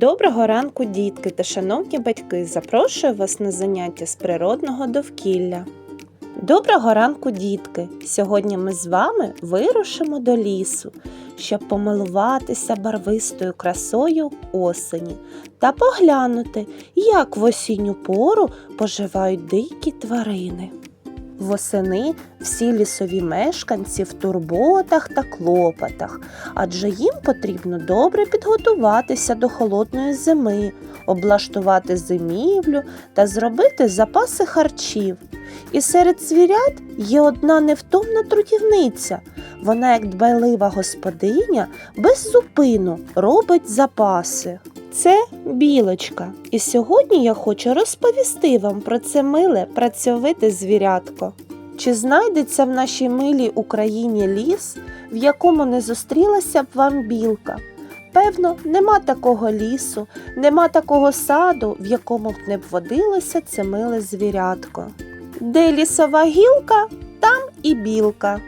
Доброго ранку, дітки та шановні батьки! Запрошую вас на заняття з природного довкілля. Доброго ранку, дітки! Сьогодні ми з вами вирушимо до лісу, щоб помилуватися барвистою красою осені та поглянути, як в осінню пору поживають дикі тварини. Восени всі лісові мешканці в турботах та клопотах, адже їм потрібно добре підготуватися до холодної зими, облаштувати зимівлю та зробити запаси харчів. І серед звірят є одна невтомна трудівниця. Вона, як дбайлива господиня, без зупину робить запаси. Це білочка, і сьогодні я хочу розповісти вам про це миле працьовите звірятко. Чи знайдеться в нашій милій Україні ліс, в якому не зустрілася б вам білка? Певно, нема такого лісу, нема такого саду, в якому б не б водилося це миле звірятко. Де лісова гілка, там і білка.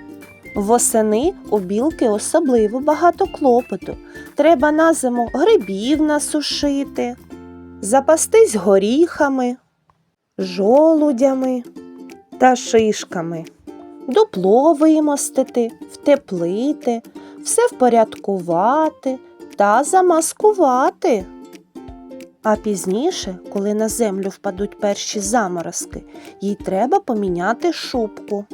Восени у білки особливо багато клопоту. Треба на зиму грибів насушити, запастись горіхами, жолудями та шишками, дупло вимостити, втеплити, все впорядкувати та замаскувати. А пізніше, коли на землю впадуть перші заморозки, їй треба поміняти шубку.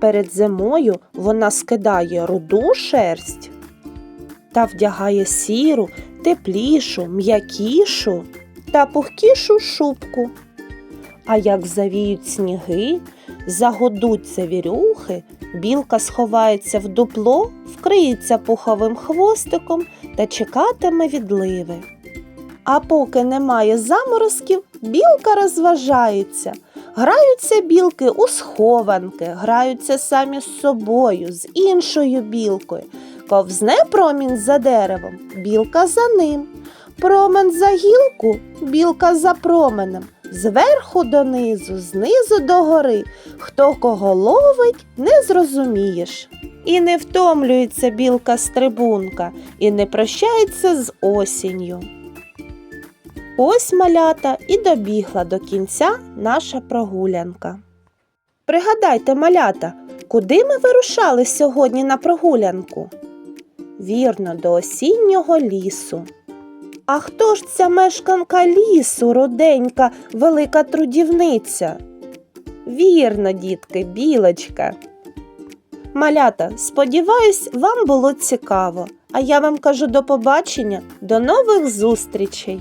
Перед зимою вона скидає руду шерсть та вдягає сіру, теплішу, м'якішу та пухкішу шубку. А як завіють сніги, загодуть завірюхи, білка сховається в дупло, вкриється пуховим хвостиком та чекатиме відливи. А поки немає заморозків, білка розважається. Граються білки у схованки, граються самі з собою, з іншою білкою. Ковзне промінь за деревом, білка за ним. Промен за гілку, білка за променем. Зверху донизу, знизу до гори. Хто кого ловить, не зрозумієш. І не втомлюється білка стрибунка, і не прощається з осінню. Ось малята і добігла до кінця наша прогулянка. Пригадайте, малята, куди ми вирушали сьогодні на прогулянку? Вірно, до осіннього лісу. А хто ж ця мешканка лісу, руденька, велика трудівниця? Вірно, дітки, білочка. Малята, сподіваюсь, вам було цікаво. А я вам кажу до побачення, до нових зустрічей!